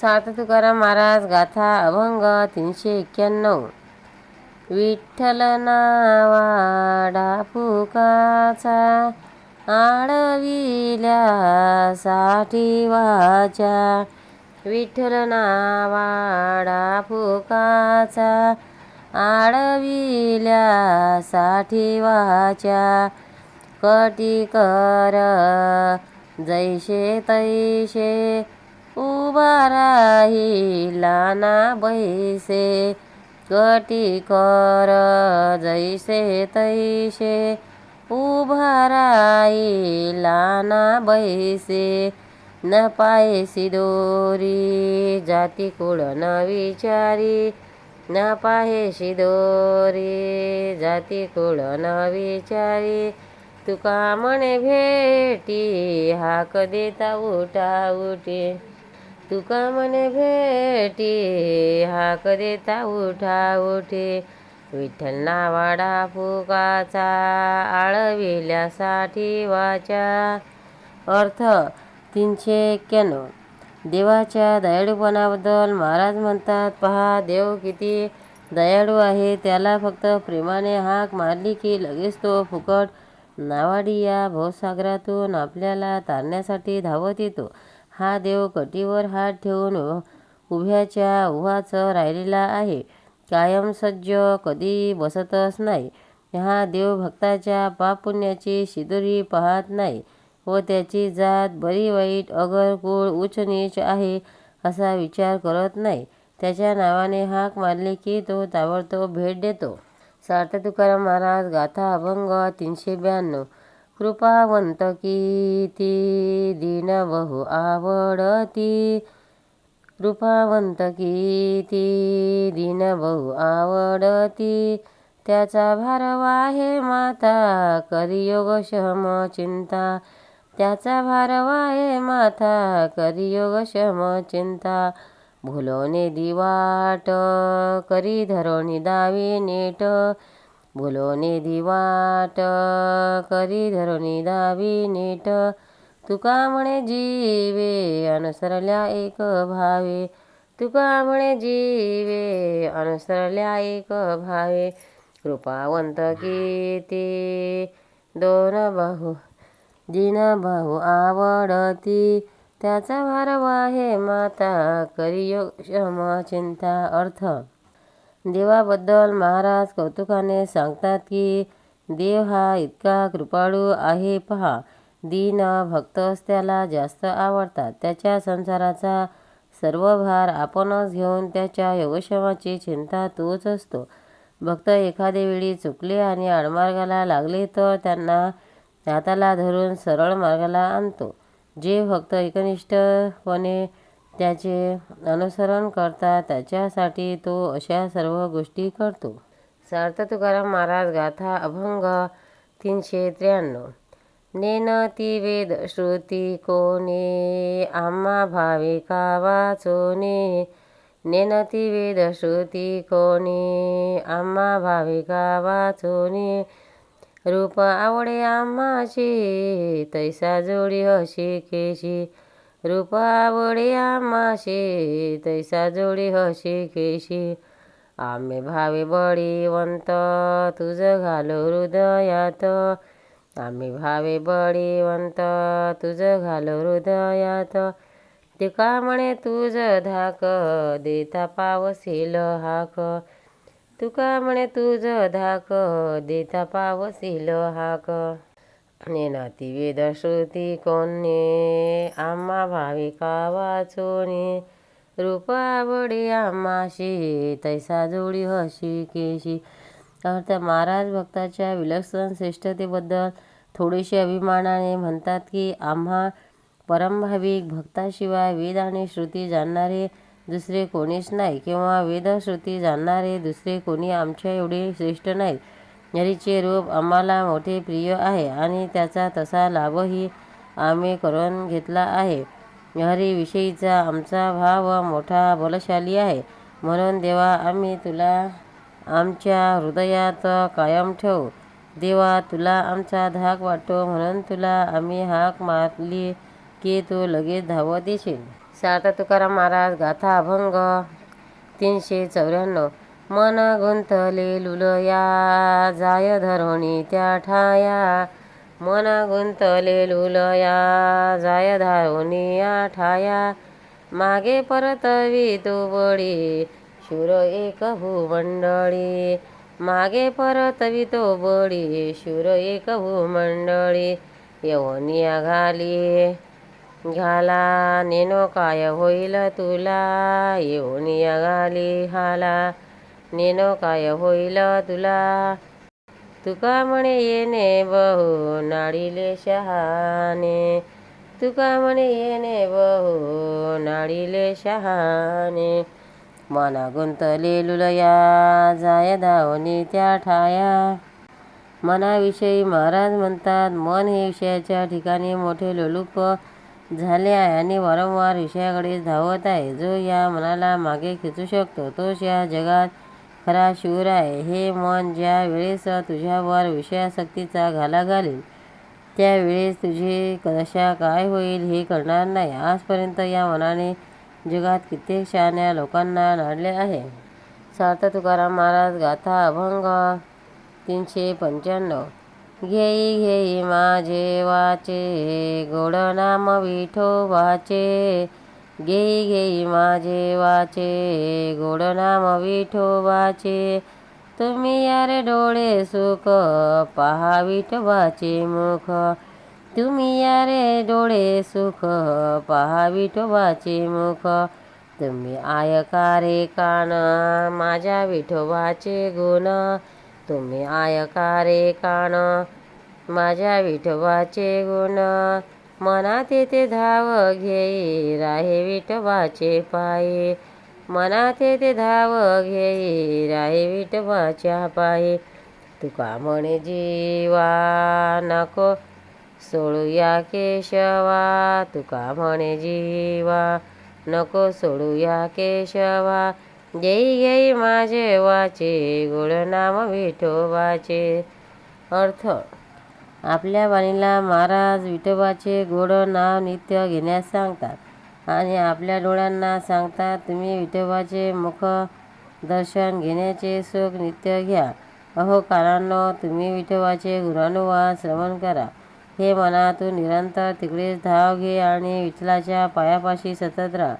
सात तुकाराम महाराज गाथा अभंग तीनशे एक्क्याण्णव. विठ्ठल नावाडा फुकाचा आळविल्यासाठी वाचा. विठ्ठल नावाडा फुकाचा आळविल्यासाठी वाचा. कटी कर जैसे तैसे उभा राहिला ना बैसे कटी कर जैसे तैसे. उभा राहिला ना बैसे न पायसी दोरी जाती कुळ न विचारी. न पाहेशी दोरी जाती कुळ न विचारी. तुका म्हणे भेटी हाक देता उठा उठी. तुका मने भेटी हाक देता उठा उठे. विठ्ठल नावाडा फुकाचा आळविल्यासाठी वाचा. अर्थ तीनशे एक्क्याण्णव. देवाच्या दयाळूपणाबद्दल महाराज म्हणतात पहा देव किती दयाळू आहे. त्याला फक्त प्रेमाने हाक मारली की लगेच तो फुकट नावाडी या भवसागरातून आपल्याला तारण्यासाठी धावत येतो. हा देव कटीवर हात ठेवून उभ्याच्या उभाच राहिलेला आहे. कायम सज्ज कधी बसतच नाही. हा देव भक्ताच्या पापुण्याची शिदुरी पाहत नाही व त्याची जात बरी वाईट अगर कुळ उच्च नीच आहे असा विचार करत नाही. त्याच्या नावाने हाक मारली की तो ताबडतोब भेट देतो. सार्थ तुकाराम महाराज गाथा अभंग तीनशे ब्याण्णव. कृपावंत ती दिन बहु आवडती. कृपावंत ती दिन बहु आवडती. त्याचा भारवा आहे माता करियोग शम चिंता. त्याचा भारवा आहे माथा करियोग शम चिंता. भुलोने दिवाट करी धरोणी दावी नेट. भुलोने दिवाट करी धरुनी दावी नीट तुका म्हणे जीवे अनुसरल्या एक भावे तुका म्हणे जीवे अनुसरल्या एक भावे कृपावंत किती दोन बाहू दिन भाऊ आवडती त्याचा भारवा आहे माता करियो क्षम चिंता अर्थ देवाबद्दल महाराज कौतुकाने सांगतात की देव हा इतका कृपाळू आहे पहा. दीन भक्तच त्याला जास्त आवडतात. त्याच्या संसाराचा सर्व भार आपणच घेऊन त्याच्या योगक्षमाची चिंता तोच असतो. भक्त एखाद्या वेळी चुकले आणि आडमार्गाला लागले तर त्यांना हाताला धरून सरळ मार्गाला आणतो. जे भक्त एकनिष्ठपणे त्याचे अनुसरण करतात त्याच्यासाठी तो अशा सर्व गोष्टी करतो. सार्थ तुकाराम महाराज गाथा अभंग तीनशे त्र्याण्णव. नेन ती वेद श्रुती कोणी? आम्हा भाविका वाचोने? नेनती वेद श्रुती कोणी? आम्हा भाविका वाचोने? रूप आवडे आम्हाशी तैसा जोडी हशी केशी रूप आवडे आम्हाशी तैसा जोडी हशी केशी आम्ही भावे बळीवंत तुझं घालो हृदयात. आम्ही भावे बळीवंत तुझं घालो हृदयात. तिका म्हणे तुझं धाक देता पावसील हाक. तुका म्हणे तुझं धाक देता पावसील हाक. नेनाती वेद कोणे आम्हा भाविका वाचोने रूप आवडी आम्हाशी तैसा जोडी हशी केशी अर्थ महाराज भक्ताच्या विलक्षण श्रेष्ठतेबद्दल थोडेसे अभिमानाने म्हणतात की आम्हा परमभाविक भक्ताशिवाय वेद आणि श्रुती जाणणारे दुसरे कोणीच नाही किंवा वेद श्रुती जाणणारे दुसरे कोणी आमच्या एवढे श्रेष्ठ नाहीत हरीचे रूप आम्हाला मोठे प्रिय आहे आणि त्याचा तसा लाभही आम्ही करून घेतला आहे. हरीविषयीचा आमचा भाव मोठा बलशाली आहे. म्हणून देवा आम्ही तुला आमच्या हृदयात कायम ठेवू. देवा तुला आमचा धाक वाटतो म्हणून तुला आम्ही हाक मारली की तू लगेच धावत येशील. सार्थ तुकाराम महाराज गाथा अभंग तीनशे चौऱ्याण्णव. मन गुंतले लुलया जाय धरोणी त्या ठाया. मन गुंतले लुलया जाय धारोणी या ठाया. मागे परतवी तू बळी शूर एक भूमंडळी. मागे परतवी तो बळी शूर एक भूमंडळी. यवनिया घाली घाला नेनो काय होईल तुला? येऊनिया घाली हाला नेनो काय होईल तुला तुका म्हणे येणे बहु नाडिले शहाणे तुका म्हणे येणे बहु नाडिले शहाणे मना गुंतले लुलया जाय धावनी त्या ठाया मनाविषयी महाराज म्हणतात मन हे विषयाच्या ठिकाणी मोठे लोलुप झाले आहे आणि वारंवार विषयाकडे धावत आहे जो या मनाला मागे खेचू शकतो तोच या जगात खरा शूर आहे. हे मन ज्या वेळेस तुझ्यावर विषयासक्तीचा घाला घालील त्यावेळेस तुझे कशा काय होईल हे कळणार नाही. आजपर्यंत या मनाने जगात कित्येक शहाण्या लोकांना नाडले आहे. सार्थ तुकाराम महाराज गाथा अभंग तीनशे पंच्याण्णव. घेई घेई माझे वाचे गोड नाम विठोबाचे. घेई घेई माझे वाचे गोड नाम विठोबाचे. तुम्ही यारे डोळे सुख पहा विठोबाचे मुख. तुम्ही यारे डोळे सुख पहा विठोबाचे मुख. तुम्ही आयकारे कान माझ्या विठोबाचे गुण. तुम्ही आयकारे कान माझ्या विठोबाचे गुण. मनात येते धाव घेई राहे विठवाचे पाये. मनात येते धाव घेई राहे विठवाच्या पाये. तुका म्हणे जीवा नको सोडूया केशवा. तुका म्हणे जीवा नको सोडूया केशवा. घेई घेई माझे वाचे गोड नाम विठोबाचे. अर्थ आपल्या वाणीला महाराज विठोबाचे गोड नाव नित्य घेण्यास सांगतात आणि आपल्या डोळ्यांना सांगतात तुम्ही विठोबाचे मुख दर्शन घेण्याचे सुख नित्य घ्या. अहो कानांनो तुम्ही विठोबाचे गुणानुवाद श्रवण करा. हे मनातून निरंतर तिकडेच धाव घे आणि विठ्ठलाच्या पायापाशी सतत राहा.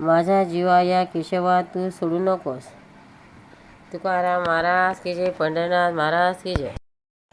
माझ्या जीवा या केशवा तू सोडू नकोस. तुकाराम महाराज की जय पंढरनाथ महाराज की जय.